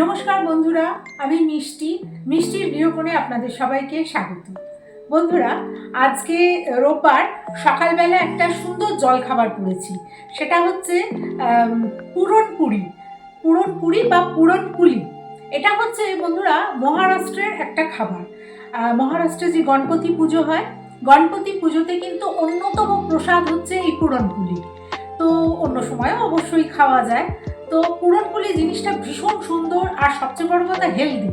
নমস্কার বন্ধুরা, আমি মিষ্টি। মিষ্টির গৃহকোণে আপনাদের সবাইকে স্বাগত। বন্ধুরা, আজকে রোববার সকালবেলা একটা সুন্দর জলখাবার করেছি। সেটা হচ্ছে পুরনপুরি পুরনপুরি বা পুরনপুলি এটা হচ্ছে, বন্ধুরা, মহারাষ্ট্রের একটা খাবার। মহারাষ্ট্রে যে গণপতি পুজো হয়, গণপতি পুজোতে কিন্তু অন্যতম প্রসাদ হচ্ছে এই পুরনপুলি তো অন্য সময়ও অবশ্যই খাওয়া যায়। তো পুরনপুলি জিনিসটা ভীষণ সুন্দর আর সবচেয়ে বড় কথা হেলদি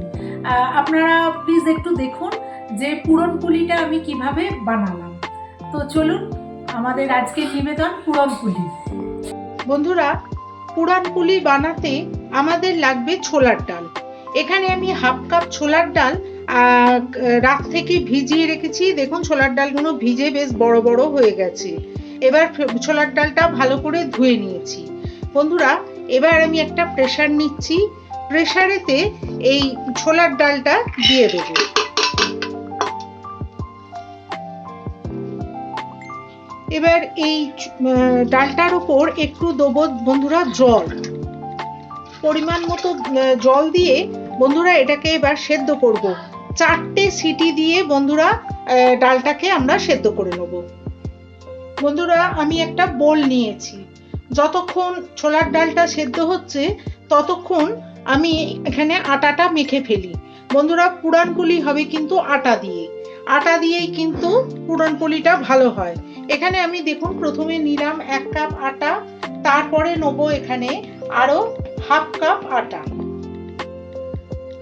আপনারা প্লিজ একটু দেখুন যে পুরনপুলিটা আমি কীভাবে বানালাম। তো চলুন, আমাদের আজকের নিবেদন পুরনপুলি। বন্ধুরা পুরান পুলি বানাতে আমাদের লাগবে ছোলার ডাল। এখানে আমি হাফ কাপ ছোলার ডাল রাত থেকে ভিজিয়ে রেখেছি। দেখুন, ছোলার ডালগুলো ভিজে বেশ বড় বড় হয়ে গেছে। এবার ছোলার ডালটা ভালো করে ধুয়ে নিয়েছি। বন্ধুরা এবার আমি একটা প্রেশার নিচ্ছি। প্রেসারেতে এই ছোলার ডালটা দিয়ে দেবো। এবার এই ডালটার উপর একটু দেবো বন্ধুরা জল। পরিমাণ মতো জল দিয়ে বন্ধুরা এটাকে এবার সেদ্ধ করব। চারটে সিটি দিয়ে বন্ধুরা ডালটাকে আমরা সেদ্ধ করে নেব। বন্ধুরা, আমি একটা বোল নিয়েছি। যতক্ষণ ছোলার ডালটা সেদ্ধ হচ্ছে, ততক্ষণ আমি এখানে আটাটা মেখে ফেলি। বন্ধুরা, পুরানপুলি হবে কিন্তু আটা দিয়ে। আটা দিয়েই কিন্তু পুরানপুলিটা ভালো হয়। এখানে আমি দেখুন, প্রথমে নিলাম এক কাপ আটা, তারপরে নেব এখানে আরও হাফ কাপ আটা।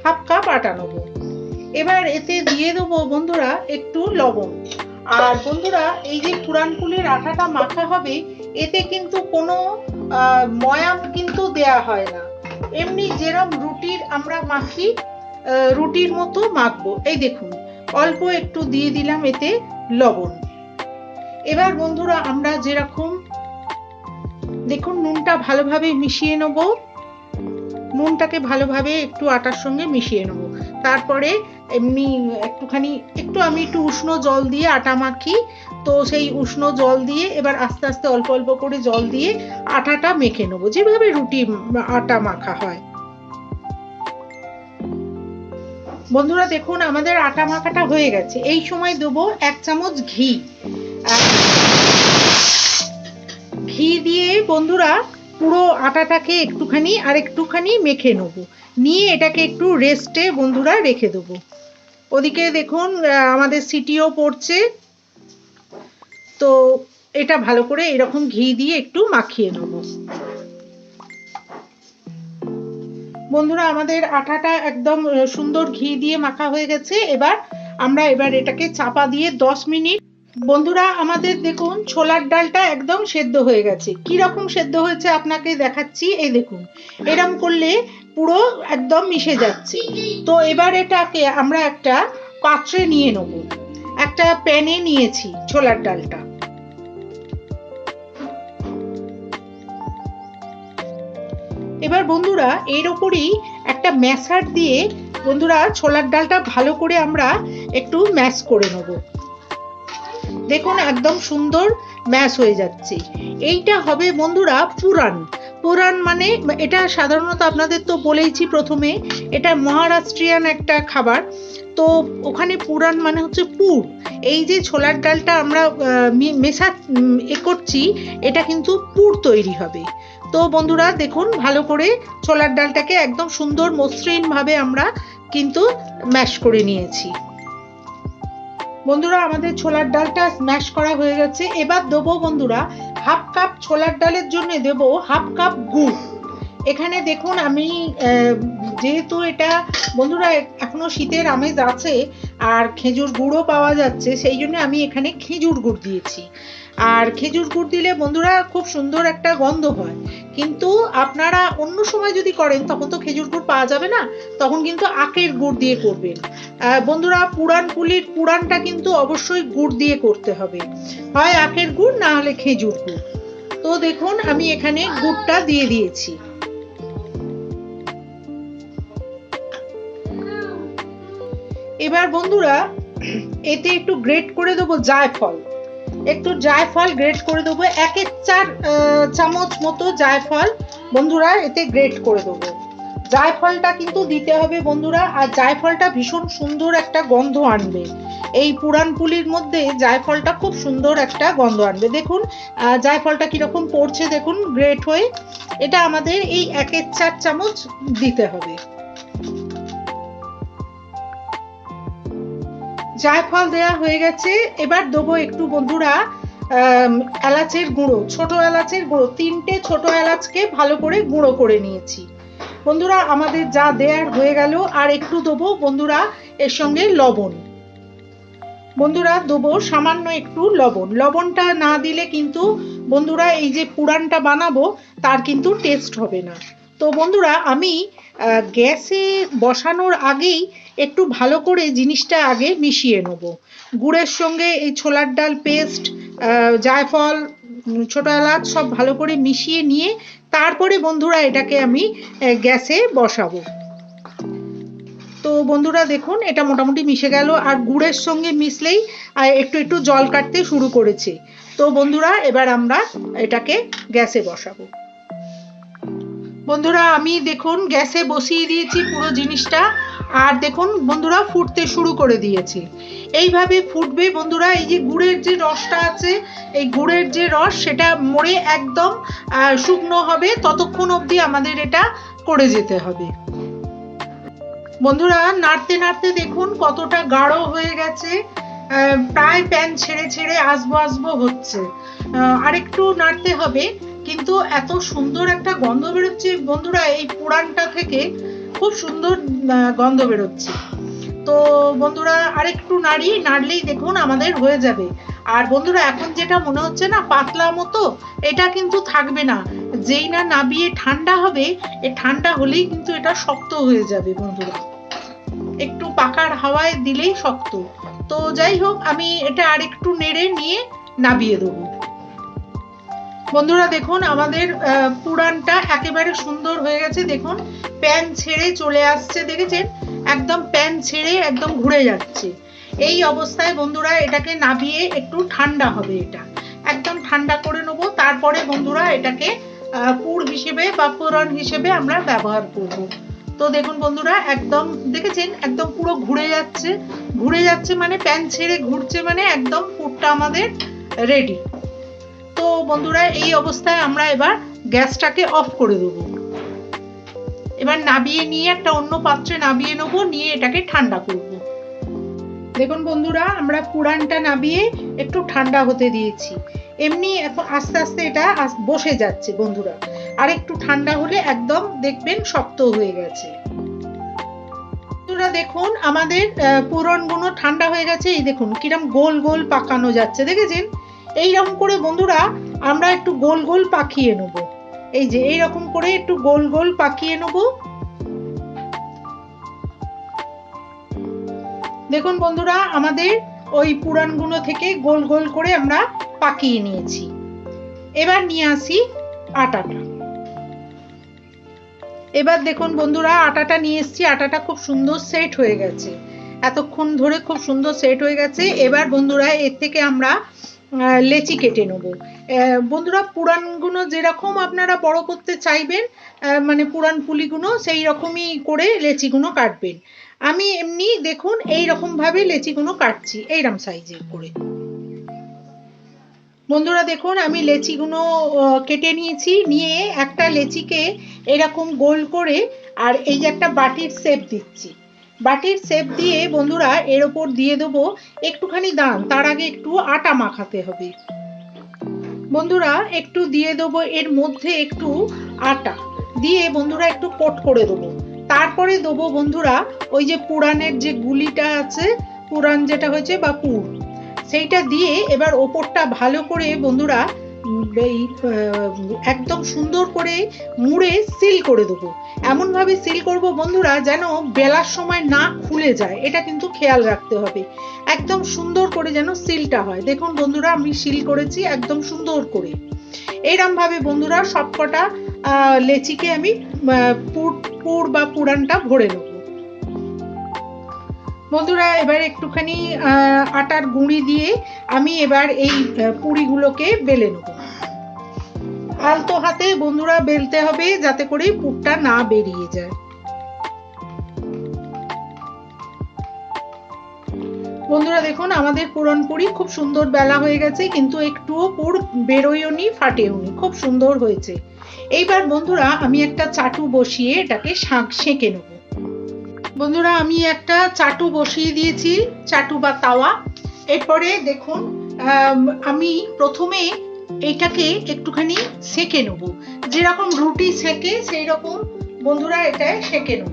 হাফ কাপ আটা নেব। এবার এতে দিয়ে দেবো বন্ধুরা একটু লবণ। আর বন্ধুরা, এই যে পুরানপুলির আটাটা মাখা হবে এতে কিন্তু কোনো ময়াম কিন্তু দেয়া হয় না। এমনি যেরকম রুটির আমরা মাখি রুটির মতো মাখবো। এই দেখুন, অল্প একটু দিয়ে দিলাম এতে লবণ। এবার বন্ধুরা আমরা যেরকম, দেখুন নুনটা ভালোভাবে মিশিয়ে নেব। নুনটাকে ভালোভাবে একটু আটার সঙ্গে মিশিয়ে নেব। তারপরে এমনি একটুখানি, একটু আমি একটু উষ্ণ জল দিয়ে আটা মাখি তো সেই উষ্ণ জল দিয়ে এবার আস্তে আস্তে অল্প অল্প করে জল দিয়ে আটাটা মেখে নেব। যেভাবে রুটি, আটা মাখা হয়। বন্ধুরা দেখুন, আমাদের আটা মাখাটা হয়ে গেছে। এই সময় দেবো এক চামচ ঘি। ঘি দিয়ে বন্ধুরা পুরো আটাটাকে একটুখানি আর একটুখানি মেখে নেব। নিয়ে এটাকে একটু রেস্টে বন্ধুরা রেখে দেবো। ওদিকে দেখুন আমাদের সিটিও পড়ছে। তো এটা ভালো করে এরকম ঘি দিয়ে একটু মাখিয়ে নেব। বন্ধুরা, আমাদের আটাটা একদম সুন্দর ঘি দিয়ে মাখা হয়ে গেছে। এবার আমরা এবার এটাকে চাপা দিয়ে দশ মিনিট। বন্ধুরা, আমাদের দেখুন, ছোলার ডালটা একদম সেদ্ধ হয়ে গেছে। কি রকম সেদ্ধ হয়েছে আপনাকে দেখাচ্ছি। এই দেখুন, এরম করলে পুরো একদম মিশে যাচ্ছে। তো এবার এটাকে আমরা একটা পাত্রে নিয়ে নেব। একটা প্যানে নিয়েছি ছোলার ডালটা। এবার বন্ধুরা এর ওপরই একটা ম্যাশার দিয়ে বন্ধুরা ছোলার ডালটা ভালো করে আমরা একটু ম্যাশ করে নেব। দেখুন একদম সুন্দর ম্যাশ হয়ে যাচ্ছে। এইটা হবে বন্ধুরা পুরান পুরান মানে এটা সাধারণত আপনাদের তো বলেইছি প্রথমে, এটা মহারাষ্ট্রিয়ান একটা খাবার। তো ওখানে পুরান মানে হচ্ছে পুর। এই যে ছোলার ডালটা আমরা মেশা এ করছি, এটা কিন্তু পুর তৈরি হবে। তো বন্ধুরা, দেখুন, ভালো করে ছোলার ডালটাকে একদম সুন্দর মসৃণভাবে আমরা কিন্তু ম্যাশ করে নিয়েছি। বন্ধুরা, আমাদের ছোলার ডালটা স্ম্যাশ করা হয়ে গেছে। এবার দেবো বন্ধুরা, হাফ কাপ ছোলার ডালের জন্য দেব হাফ কাপ গুড়। এখানে দেখুন, আমি যেহেতু এটা, বন্ধুরা, এখনও শীতের আমেজ আছে আর খেজুর গুড়ও পাওয়া যাচ্ছে, সেই জন্য আমি এখানে খেজুর গুড় দিয়েছি। আর খেজুর গুড় দিলে বন্ধুরা খুব সুন্দর একটা গন্ধ হয়। কিন্তু আপনারা অন্য সময় যদি করেন, তখন তো খেজুর গুড় পাওয়া যাবে না, তখন কিন্তু আখের গুড় দিয়ে করবেন। বন্ধুরা পুরান পুলির পুরানটা কিন্তু অবশ্যই গুড় দিয়ে করতে হবে। হয় আখের গুড়, না হলে খেজুর গুড়। তো দেখুন, আমি এখানে গুড়টা দিয়ে দিয়েছি। এবার বন্ধুরা, এতে একটু গ্রেট করে দেবো জায়ফল। একটু জায়ফল গ্রেট করে দেবো, এক এক চার চামচ মতো জায়ফল বন্ধুরা এতে গ্রেট করে দেবো। জায়ফলটা কিন্তু দিতে হবে বন্ধুরা, আর জায়ফলটা ভীষণ সুন্দর একটা গন্ধ আনবে। এই পুরান পুলির মধ্যে জায়ফলটা খুব সুন্দর একটা গন্ধ আনবে। দেখুন জায়ফলটা কীরকম পড়ছে, দেখুন গ্রেট হয়ে। এটা আমাদের এই একের চার চামচ দিতে হবে। জায়ফল দেয়া হয়ে গেছে। এবার দেবো একটু বন্ধুরা এলাচের গুঁড়ো, ছোট এলাচের গুঁড়ো, তিনটে ছোট এলাচকে ভালো করে গুঁড়ো করে নিয়েছি। বন্ধুরা, আমাদের যা দেয়ার হয়ে গেল, আর একটু দেবো বন্ধুরা, এর সঙ্গে লবণ। বন্ধুরা, দেবো সামান্য একটু লবণ। লবণটা না দিলে কিন্তু বন্ধুরা, এই যে পুরানটা বানাবো, তার কিন্তু টেস্ট হবে না। তো বন্ধুরা, আমি গ্যাসে বসানোর আগেই একটু ভালো করে জিনিসটা আগে মিশিয়ে নেব। গুড়ের সঙ্গে এই ছোলার ডাল পেস্ট জায়ফল ছোট এলাচ সব ভালো করে মিশিয়ে নিয়ে তারপরে বন্ধুরা এটাকে আমি গ্যাসে বসাবো। তো বন্ধুরা দেখুন, এটা মোটামুটি মিশে গেল। আর গুড়ের সঙ্গে মিশলেই একটু একটু জল কাটতে শুরু করেছে। তো বন্ধুরা, এবার আমরা এটাকে গ্যাসে বসাবো। বন্ধুরা, আমি দেখুন গ্যাসে বসিয়ে দিয়েছি পুরো জিনিসটা, আর দেখুন বন্ধুরা ফুটতে শুরু করে দিয়েছে। এইভাবে ফুটবে বন্ধুরা, এই যে গুড়ের যে রসটা আছে, এই গুড়ের যে রস, সেটা মরে একদম শুকনো হবে, ততক্ষণ অবধি আমাদের এটা করে যেতে হবে। বন্ধুরা, নাড়তে নাড়তে দেখুন কতটা গাঢ় হয়ে গেছে প্রায় প্যান ছেড়ে ছেড়ে আসব আসব হচ্ছে। আরেকটু নাড়তে হবে কিন্তু এত সুন্দর একটা গন্ধ বেরোচ্ছে, বন্ধুরা, এই পুরানটা থেকে খুব সুন্দর গন্ধ বেরোচ্ছে। তো বন্ধুরা, আরেকটু নাড়ি, নাড়লেই দেখুন আমাদের হয়ে যাবে। আর বন্ধুরা, এখন যেটা মনে হচ্ছে না, পাতলা মতো, এটা কিন্তু থাকবে না। যেই না নাবিয়ে ঠান্ডা হবে, এ ঠান্ডা হলেই কিন্তু এটা শক্ত হয়ে যাবে, বন্ধুরা। একটু পাকার হাওয়ায় দিলেই শক্ত। তো যাই হোক, আমি এটা আরেকটু নেড়ে নিয়ে নাবিয়ে দেবো। বন্ধুরা দেখুন, আমাদের পুরানটা একেবারে সুন্দর হয়ে গেছে। দেখুন, প্যান ছেড়ে চলে আসছে, দেখেছেন? একদম প্যান ছেড়ে একদম ঘুরে যাচ্ছে। এই অবস্থায় বন্ধুরা এটাকে নাবিয়ে একটু ঠান্ডা হবে এটা। একদম ঠান্ডা করে নেব। তারপরে বন্ধুরা এটাকে পুর হিসেবে বা পুরন হিসেবে আমরা ব্যবহার করব। তো দেখুন বন্ধুরা, একদম, দেখেছেন? একদম পুরো ঘুরে যাচ্ছে। ঘুরে যাচ্ছে মানে প্যান ছেড়ে ঘুরছে মানে একদম পুরটা আমাদের রেডি বন্ধুরা, এই অবস্থায় আমরা এবার গ্যাসটাকে অফ করে দেবো। এবার নাবিয়ে নিয়ে একটা অন্য পাত্রে নাবিয়ে নেব, নিয়ে এটাকে ঠান্ডা করব। দেখুন বন্ধুরা, আমরা পুরানটা নাবিয়ে একটু ঠান্ডা হতে দিয়েছি। এমনি এখন আস্তে আস্তে এটা বসে যাচ্ছে বন্ধুরা। আর একটু ঠান্ডা হলে একদম দেখবেন শক্ত হয়ে গেছে। বন্ধুরা, দেখুন আমাদের পুরনগুলো ঠান্ডা হয়ে গেছে। এই দেখুন, কিরম গোল গোল পাকানো যাচ্ছে, দেখেছেন? এইরকম করে বন্ধুরা আমরা একটু গোল গোল পাকিয়ে নেব। এই যে এইরকম করে একটু গোল গোল পাকিয়ে নেব। দেখুন বন্ধুরা, আমাদের ওই পুরানগুলো থেকে গোল গোল করে আমরা পাকিয়ে নিয়েছি। এবার নিয়ে আসি আটাটা। এবার দেখুন বন্ধুরা, আটাটা নিয়ে এসেছি। আটাটা খুব সুন্দর সেট হয়ে গেছে। এতক্ষণ ধরে খুব সুন্দর সেট হয়ে গেছে। এবার বন্ধুরা, এর থেকে আমরা লেচি কেটে নেব। বন্ধুরা পুরানগুলো যেরকম আপনারা বড় করতে চাইবেন মানে পুরান পুলিগুলো, সেই রকমই করে লেচিগুলো কাটবেন। আমি এমনি দেখুন, এই রকম ভাবে লেচিগুলো কাটছি এইরকম সাইজের করে। বন্ধুরা, দেখুন, আমি লেচিগুলো কেটে নিয়েছি, নিয়ে একটা লেচিকে এরকম গোল করে, আর এই যে একটা বাটির শেপ দিচ্ছি। বাটির শেপ দিয়ে বন্ধুরা এর ওপর দিয়ে দেবো একটুখানি দান। তার আগে একটু আটা মাখাতে হবে। বন্ধুরা একটু দিয়ে দেবো এর মধ্যে একটু আটা। দিয়ে বন্ধুরা একটু কোট করে দেবো। তারপরে দেবো বন্ধুরা ওই যে পুরানের যে গুলিটা আছে পুরান যেটা হয়েছে বা পুর, সেইটা দিয়ে এবার ওপরটা ভালো করে বন্ধুরা এই একদম সুন্দর করে মুড়ে সিল করে দেবো। এমনভাবে সিল করব বন্ধুরা যেন বেলার সময় না খুলে যায়, এটা কিন্তু খেয়াল রাখতে হবে। একদম সুন্দর করে যেন সিলটা হয়। দেখুন বন্ধুরা, আমি সিল করেছি একদম সুন্দর করে। এইরকম ভাবে বন্ধুরা সবকটা লেচিকে আমি পুর পুর বা পুরানটা ভরে নেব। বন্ধুরা, এবার একটুখানি আটার গুঁড়ি দিয়ে আমি এবার এই পুরিগুলোকে বেলে নেব। আলতো হাতে বন্ধুরা বেলতে হবে যাতে করে পুরটা না বেরিয়ে যায়। বন্ধুরা, দেখুন, আমাদের পুরনপুরি খুব সুন্দর বেলা হয়ে গেছে, কিন্তু একটুও পুর বেরোয়নি ফাটেওনি খুব সুন্দর হয়েছে। এইবার বন্ধুরা, আমি একটা চাটু বসিয়ে এটাকে শাঁক, সেঁকে নেব। বন্ধুরা, আমি একটা চাটু বসিয়ে দিয়েছি, চাটু বা তাওয়া। এরপরে দেখুন, আমি প্রথমে এইটাকে একটুখানি সেঁকে নেব। যেরকম রুটি সেঁকে সেই রকম বন্ধুরা এটা সেঁকে নেব।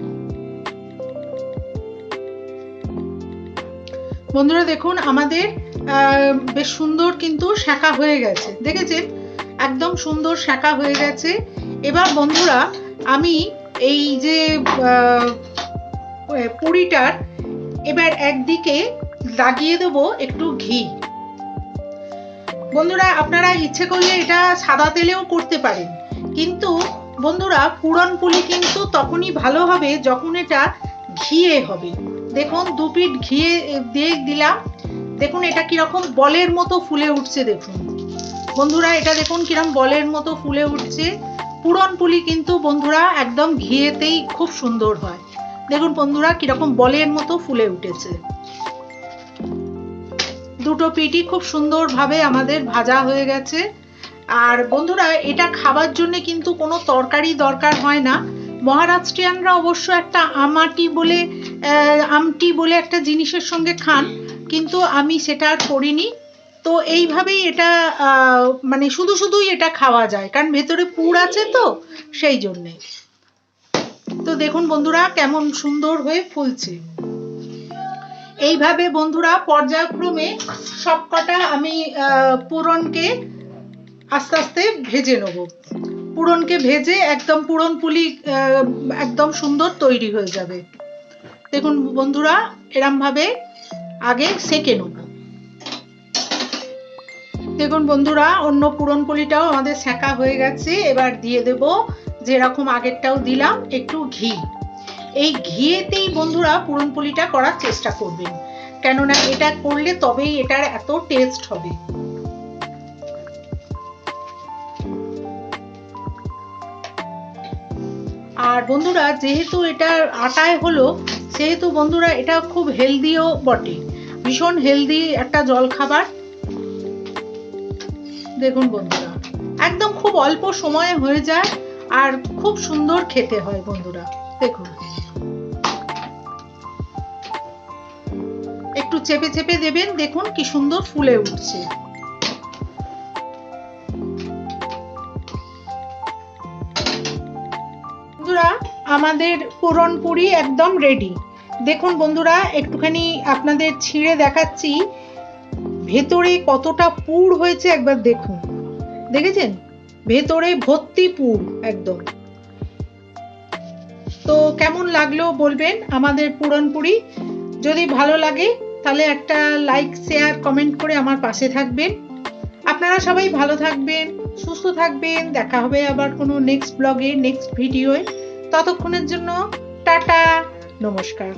বন্ধুরা দেখুন, আমাদের বেশ সুন্দর কিন্তু শাঁকা হয়ে গেছে। দেখেছেন? একদম সুন্দর শাঁকা হয়ে গেছে। এবার বন্ধুরা, আমি এই যে পুরিটার এবার একদিকে লাগিয়ে দেবো একটু ঘি। বন্ধুরা, আপনারা ইচ্ছে করলে এটা সাদা তেলেও করতে পারেন। কিন্তু বন্ধুরা, পুরন পুলি কিন্তু তখনই ভালো হবে যখন এটা ঘিয়ে হবে। দেখুন, দু পিঠ ঘিয়ে দিয়ে দিলাম। দেখুন, এটা কীরকম বলের মতো ফুলে উঠছে, দেখুন। বন্ধুরা, এটা দেখুন কীরকম বলের মতো ফুলে উঠছে। পুরন পুলি কিন্তু বন্ধুরা একদম ঘিয়েতেই খুব সুন্দর হয়। দেখুন বন্ধুরা, কীরকম বলের মতো ফুলে উঠেছে। দুটো পিঠই খুব সুন্দরভাবে আমাদের ভাজা হয়ে গেছে। আর বন্ধুরা, এটা খাবার জন্য কিন্তু কোনো তরকারি দরকার হয় না। মহারাষ্ট্রিয়ানরা অবশ্য একটা আমাটি বলে আমটি বলে একটা জিনিসের সঙ্গে খান, কিন্তু আমি সেটা আর করিনি। তো এইভাবেই এটা মানে শুধু শুধুই এটা খাওয়া যায়, কারণ ভেতরে পুর আছে তো, সেই জন্যে। তো দেখুন বন্ধুরা, কেমন সুন্দর হয়ে ফুলছে। এইভাবে বন্ধুরা, পর্যায়ক্রমে সবকটা আমি পুরনকে আস্তে আস্তে ভেজে নেব। পুরনকে ভেজে একদম পুরন পুলি একদম সুন্দর তৈরি হয়ে যাবে। দেখুন বন্ধুরা এরম ভাবে আগে সেকে নেব। দেখুন বন্ধুরা, অন্য পুরন পুলিটাও আমাদের সেঁকা হয়ে গেছে। এবার দিয়ে দেব যেরকম আগেরটাও দিলাম, একটু ঘি। এই ঘিয়েতেই বন্ধুরা পুরনপুলিটা করার চেষ্টা করবেন। কেননা এটা করলে তবেই এটার এত টেস্ট হবে। আর বন্ধুরা, যেহেতু এটা আটায় হলো, সেহেতু বন্ধুরা এটা খুব হেলদিও বটে। ভীষণ হেলদি একটা জল খাবার দেখুন বন্ধুরা, একদম খুব অল্প সময়ে হয়ে যায়। আর খুব সুন্দর খেতে হয় বন্ধুরা, দেখুন। একটু চেপে চেপে দেবেন, দেখুন কি সুন্দর ফুলে উঠছে। বন্ধুরা, আমাদের পুরনপুরি একদম রেডি দেখুন বন্ধুরা, একটুখানি আপনাদের ছিঁড়ে দেখাচ্ছি। ভেতরে কতটা পুর হয়েছে একবার দেখুন। দেখেছেন? ভেতরে ভর্তি পুর একদম। তো কেমন লাগল বলবেন আমাদের পুরনপুরি যদি ভালো লাগে, তাহলে একটা লাইক শেয়ার কমেন্ট করে আমার পাশে থাকবেন। আপনারা সবাই ভালো থাকবেন, সুস্থ থাকবেন। দেখা হবে আবার কোনো নেক্সট ব্লগে নেক্সট ভিডিওয়ে ততক্ষণের জন্য টাটা, নমস্কার।